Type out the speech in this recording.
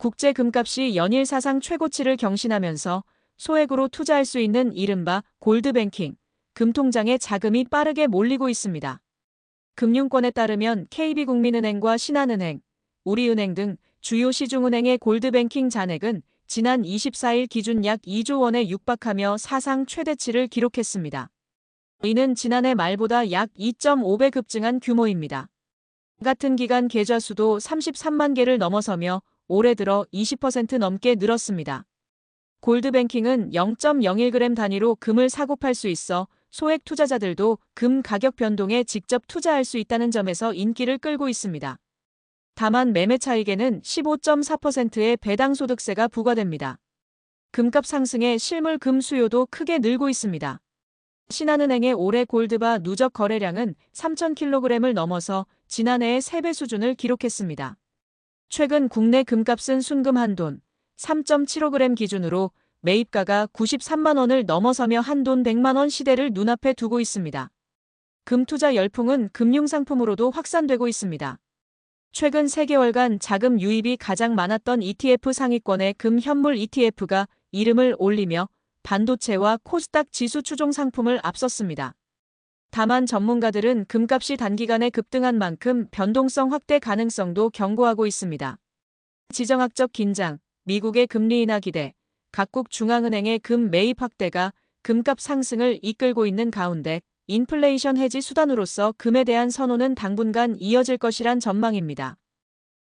국제 금값이 연일 사상 최고치를 경신하면서 소액으로 투자할 수 있는 이른바 골드뱅킹, 금통장에 자금이 빠르게 몰리고 있습니다. 금융권에 따르면 KB국민은행과 신한은행, 우리은행 등 주요 시중은행의 골드뱅킹 잔액은 지난 24일 기준 약 2조 원에 육박하며 사상 최대치를 기록했습니다. 이는 지난해 말보다 약 2.5배 급증한 규모입니다. 같은 기간 계좌 수도 33만 개를 넘어서며 올해 들어 20% 넘게 늘었습니다. 골드뱅킹은 0.01g 단위로 금을 사고 팔 수 있어 소액 투자자들도 금 가격 변동에 직접 투자할 수 있다는 점에서 인기를 끌고 있습니다. 다만 매매 차익에는 15.4%의 배당 소득세가 부과됩니다. 금값 상승에 실물 금 수요도 크게 늘고 있습니다. 신한은행의 올해 골드바 누적 거래량은 3,000kg을 넘어서 지난해의 3배 수준을 기록했습니다. 최근 국내 금값은 순금 한 돈 3.75g 기준으로 매입가가 93만 원을 넘어서며 한 돈 100만 원 시대를 눈앞에 두고 있습니다. 금 투자 열풍은 금융상품으로도 확산되고 있습니다. 최근 3개월간 자금 유입이 가장 많았던 ETF 상위권의 금 현물 ETF가 이름을 올리며 반도체와 코스닥 지수 추종 상품을 앞섰습니다. 다만 전문가들은 금값이 단기간에 급등한 만큼 변동성 확대 가능성도 경고하고 있습니다. 지정학적 긴장, 미국의 금리 인하 기대, 각국 중앙은행의 금 매입 확대가 금값 상승을 이끌고 있는 가운데 인플레이션 해지 수단으로서 금에 대한 선호는 당분간 이어질 것이란 전망입니다.